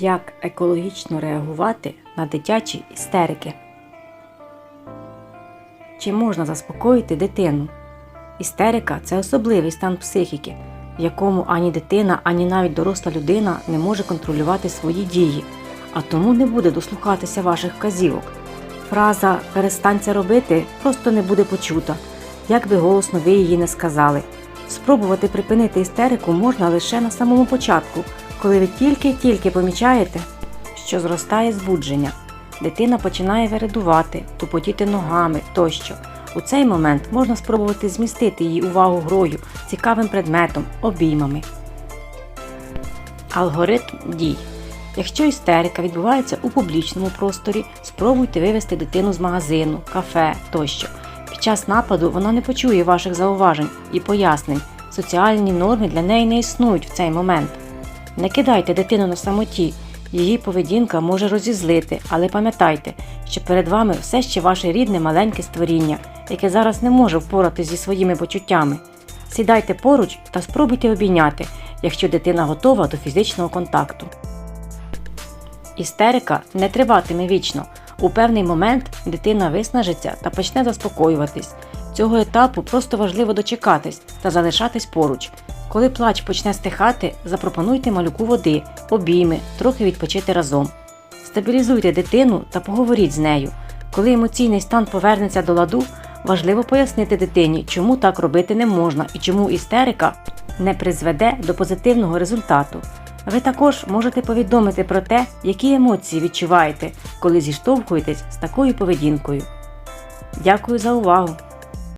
Як екологічно реагувати на дитячі істерики? Чи можна заспокоїти дитину? Істерика це особливий стан психіки, в якому ані дитина, ані навіть доросла людина не може контролювати свої дії, а тому не буде дослухатися ваших вказівок. Фраза перестань робити просто не буде почута, як би голосно ви її не сказали. Спробувати припинити істерику можна лише на самому початку, коли ви тільки-тільки помічаєте, що зростає збудження. Дитина починає вередувати, тупотіти ногами тощо. У цей момент можна спробувати змістити її увагу грою, цікавим предметом, обіймами. Алгоритм дій. Якщо істерика відбувається у публічному просторі, спробуйте вивести дитину з магазину, кафе тощо. Час нападу вона не почує ваших зауважень і пояснень. Соціальні норми для неї не існують в цей момент. Не кидайте дитину на самоті. Її поведінка може розізлити, але пам'ятайте, що перед вами все ще ваше рідне маленьке створіння, яке зараз не може впоратися зі своїми почуттями. Сідайте поруч та спробуйте обійняти, якщо дитина готова до фізичного контакту. Істерика не триватиме вічно. У певний момент дитина виснажиться та почне заспокоюватись. Цього етапу просто важливо дочекатись та залишатись поруч. Коли плач почне стихати, запропонуйте малюку води, обійми, трохи відпочити разом. Стабілізуйте дитину та поговоріть з нею. Коли емоційний стан повернеться до ладу, важливо пояснити дитині, чому так робити не можна і чому істерика не призведе до позитивного результату. Ви також можете повідомити про те, які емоції відчуваєте, коли зіштовхуєтесь з такою поведінкою. Дякую за увагу!